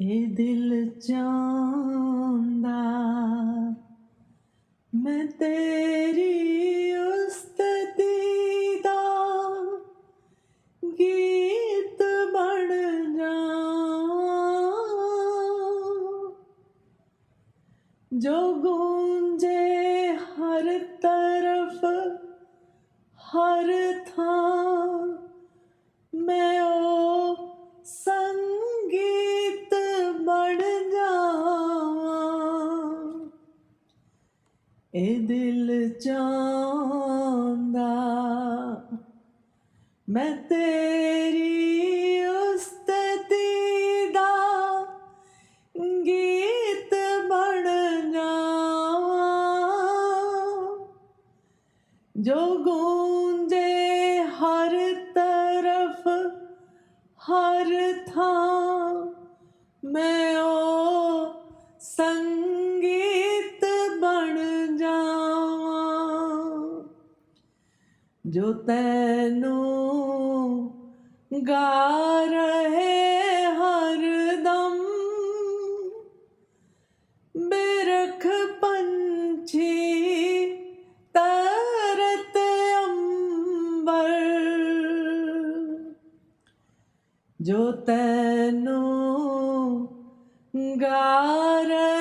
ਇਹ ਦਿਲ ਚਾਹੁੰਦਾ, ਮੈਂ ਤੇਰੀ ਉਸਤਤੀ ਦਾ ਗੀਤ ਬਣ ਜਾਵਾਂ। ਜੋ ਗੂੰਜੇ ਹਰ ਤਰਫ, ਹਰ ਥਾਂ, ਮੈਂ ਉਹ ਸੰਗੀਤ ਇਹ ਦਿਲ ਚਾਹੁੰਦਾ। ਮੈਂ ਤੇਰੀ ਉਸਤਤੀ ਦਾ ਗੀਤ ਬਣ ਜਾਵਾਂ। ਜੋ ਗੂੰਜੇ ਹਰ ਤਰਫ, ਹਰ ਥਾਂ ਮੈਂ ਜੋ ਤੈਨੂੰ ਗਾ ਰਹੇ ਹਰ ਦਮ ਬਿਰਖ ਪੰਛੀ ਤਰਤ ਅੰਬਰ। ਜੋ ਤੈਨੂੰ ਗਾ ਰਹੇ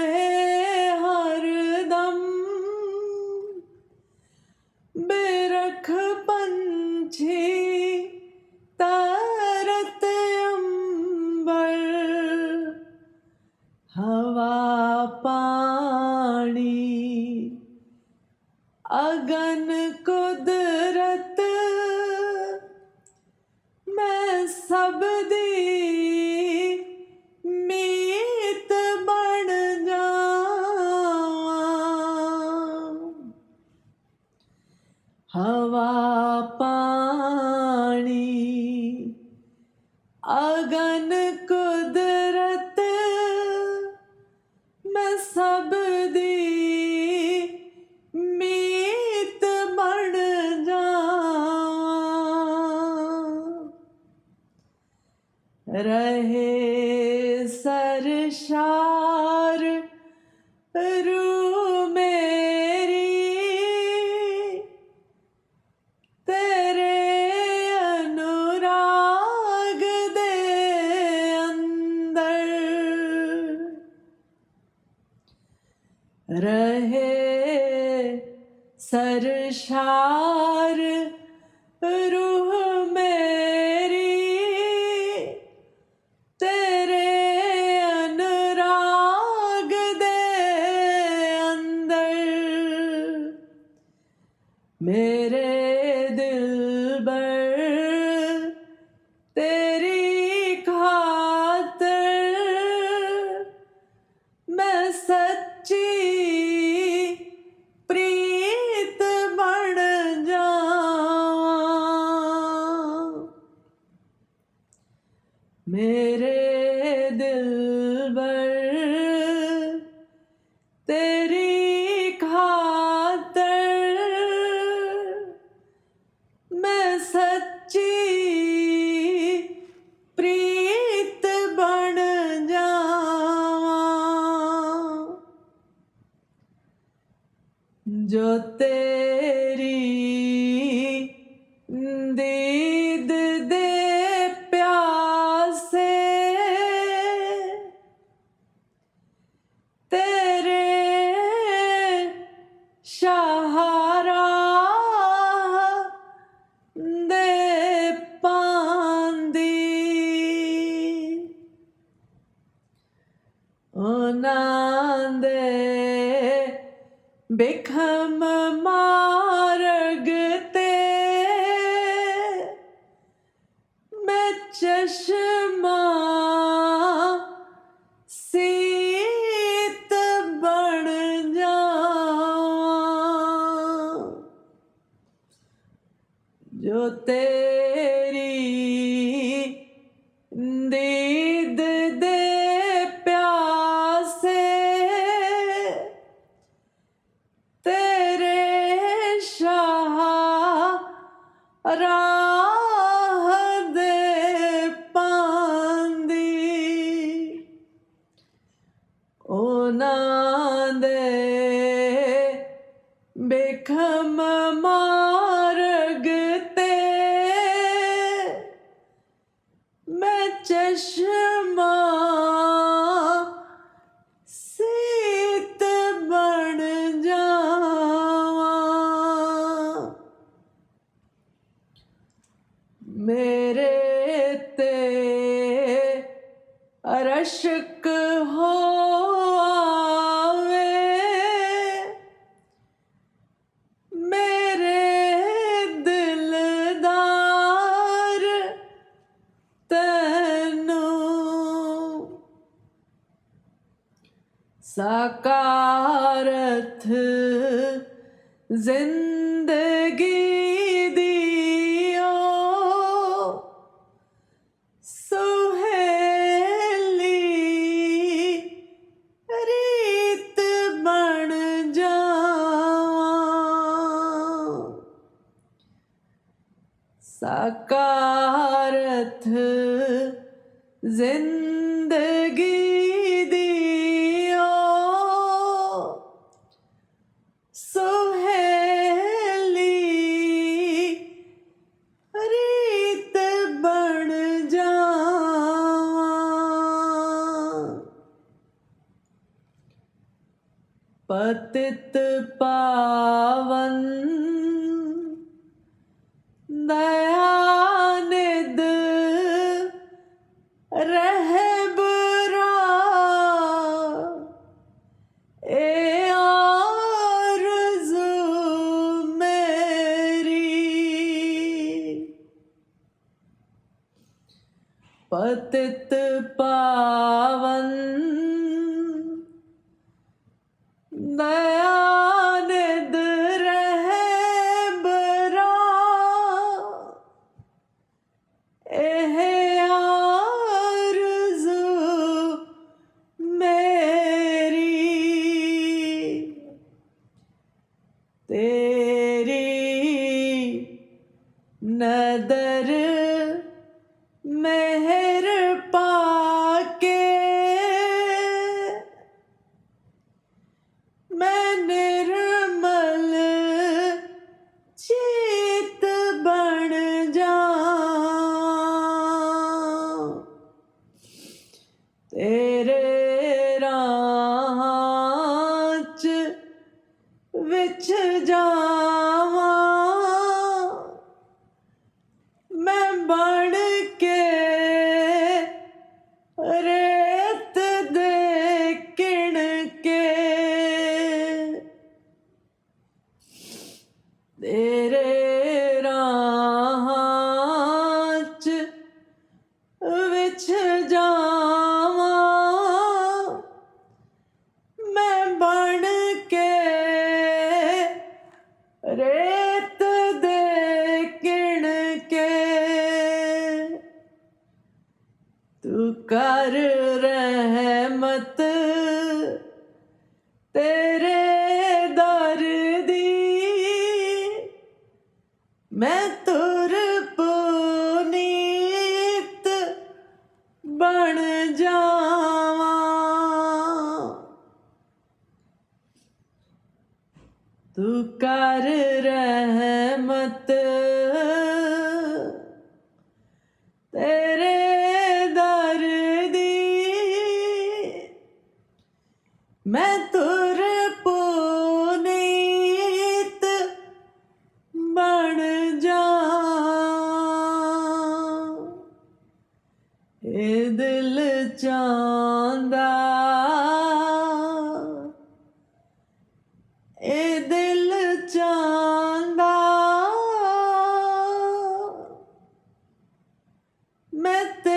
ਅਗਨ ਕੁਦਰਤ। ਮੈਂ ਸਭ ਦੀ ਮੀਤ ਬਣ ਜਾਵਾਂ। ਹਵਾ ਪਾਣੀ ਅਗਨ ਕੁਦਰਤ। ਰਹੇ ਸਰਸ਼ਾਰ ਰੂ ਮੇਰੀ ਤੇਰੇ ਅਨੁਰਾਗ ਦੇ ਅੰਦਰ ਰਹੇ ਸਰਸ਼ਾਰ ਉਹਨਾਂ ਦੇ ਬਿਖਮ ਮਾਰਗ ਤੇ ਮੈਂ ਚਸ਼ਮਾ ਸੀਤ ਬਣ ਜਾਵਾਂ। ਜੋ ਤੇਰੀ राह दे पांदी ओना दे बेखम मार्ग ते मैं चश्मा रशक होवे मेरे दिलदार तैनू सकारथ जिंदगी ਸਾਕਾਰਥ ਜ਼ਿੰਦਗੀ ਦੀਓ। ਸੁਹੇਲੀ ਰੀਤ ਬਣ ਜਾਵਾਂ। ਪਤਿਤ ਪਾਵਨ ਦਇਆਨਿਦ ਰਹਿਬਰਾ ਏ ਆਰਜ਼ੂ ਮੇਰੀ। ਪਤਿਤ ਪਾਵਨ ਤੇਰੀ ਬਣ ਕੇ ਰੇਤ ਦੇ ਕਿਣ ਕੇ। ਤੇਰੇ ਰਾਹ ਚ ਵਿੱਚ ਤੇਰੇ ਦਰ ਦੀ ਮੈਂ ਤੁਰ ਪੁਨੀਤ ਬਣ ਜਾਵਾਂ। ਤੂੰ ਕਰ ਰਹਿਮਤ met the